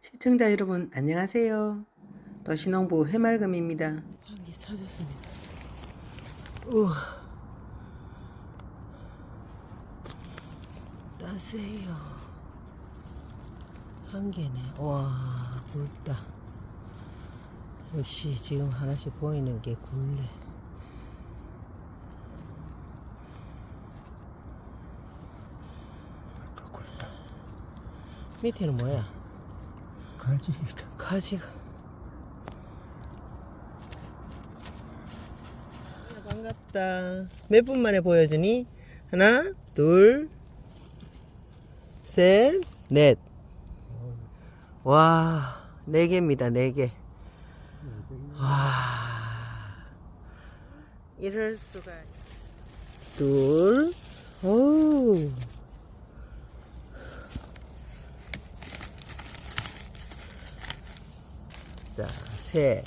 시청자 여러분 안녕하세요. 도시농부 해맑음입니다. 한개 찾았습니다. 우와. 따세요. 한 개네. 와, 굵다. 역시 지금 하나씩 보이는 게 굵네. 굵다. 밑에는 뭐야? 가지가 가지가. 반갑다. 몇 분 만에 보여주니? 하나, 둘, 셋, 넷. 와, 네 개입니다, 네 개. 와, 이럴 수가. 둘, 오. 자, 셋.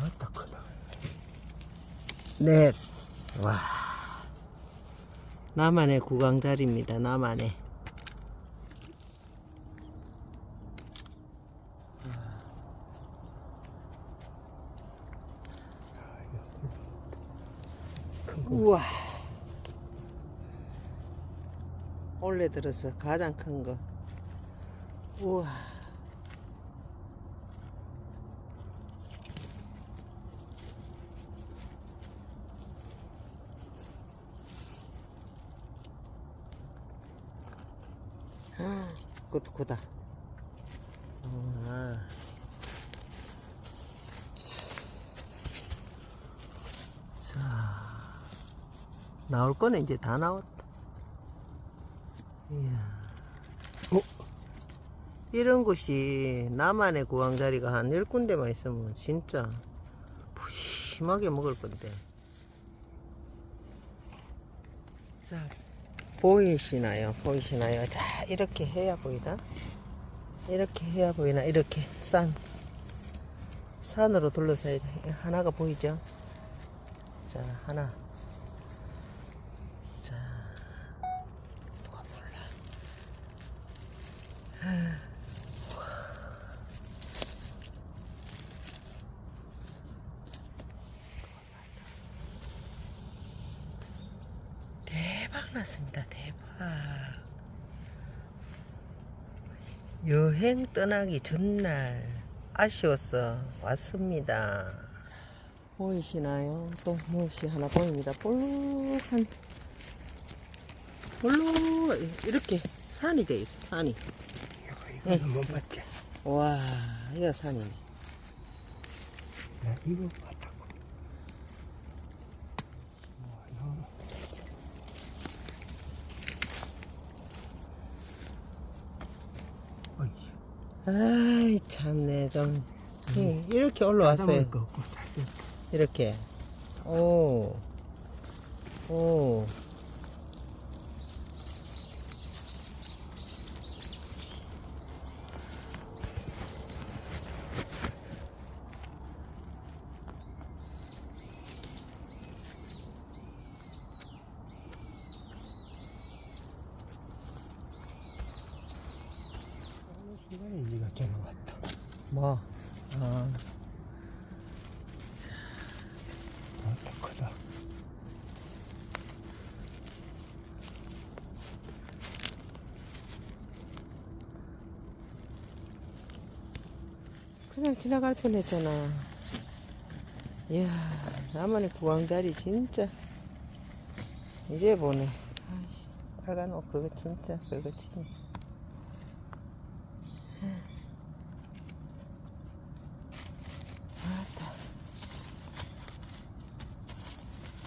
왔다 크다. 넷. 와. 나만의 구강자리입니다. 나만의. 우와. 올해 들어서 가장 큰 거. 우와. 아, 그것도 크다. 아. 자, 나올 거는 이제 다 나왔다. 이야. 어? 이런 곳이 나만의 구황자리가 한 10군데만 있으면 진짜 푸짐하게 먹을 건데. 자, 보이시나요? 보이시나요? 자, 이렇게 해야 보이나? 이렇게 해야 보이나? 이렇게 산. 산으로 둘러싸야 돼. 하나가 보이죠? 자, 하나. 자, 누가 몰라. 대박 났습니다. 대박. 여행 떠나기 전날 아쉬워서 왔습니다. 보이시나요? 또 무엇이 하나 보입니다. 볼록한 볼록 이렇게 산이 돼 있어. 산이. 이거 이거는 못 봤지. 와, 이거 산이네. 나 이거 봤다고. 뭐, 너. 어이씨. 아이 참네 좀 예, 이렇게 올라왔어요. 이렇게. 오. 오. 네가 전화 왔다. 뭐. 아. 왔다 크다. 그냥 지나갈 뻔했잖아. 이야, 나만의 구강자리 진짜. 이제 보네. 아이씨, 빨간 옷 그거 진짜 그거 진짜.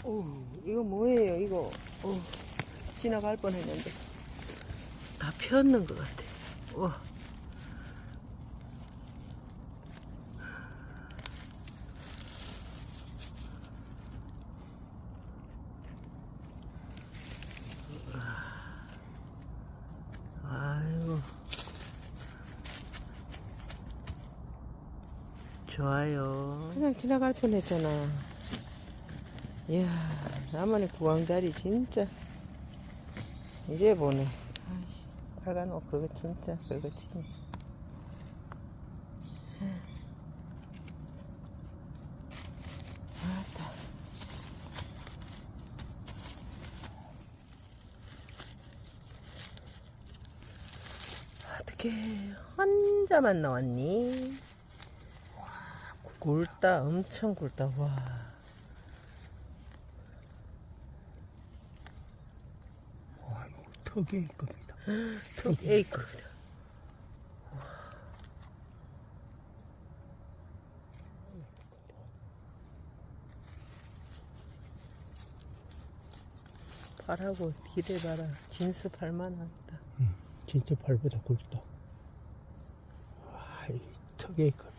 오, 이거 뭐예요, 이거. 오, 지나갈 뻔했는데. 다 폈는 것 같아. 와. 아이고. 좋아요. 그냥 지나갈 뻔 했잖아. 이야, 나만의 구황자리 진짜. 이제 보네. 아이씨, 빨간 옷 그거 진짜 그거 진짜. 아따. 어떻게 혼자만 나왔니? 와, 굵다, 엄청 굵다. 와. 턱 에이크. 팔하고 뒤에 봐라. 진수 팔만 하다. 응, 진짜 발보다 굵다. 와, 이 턱에 겁니다.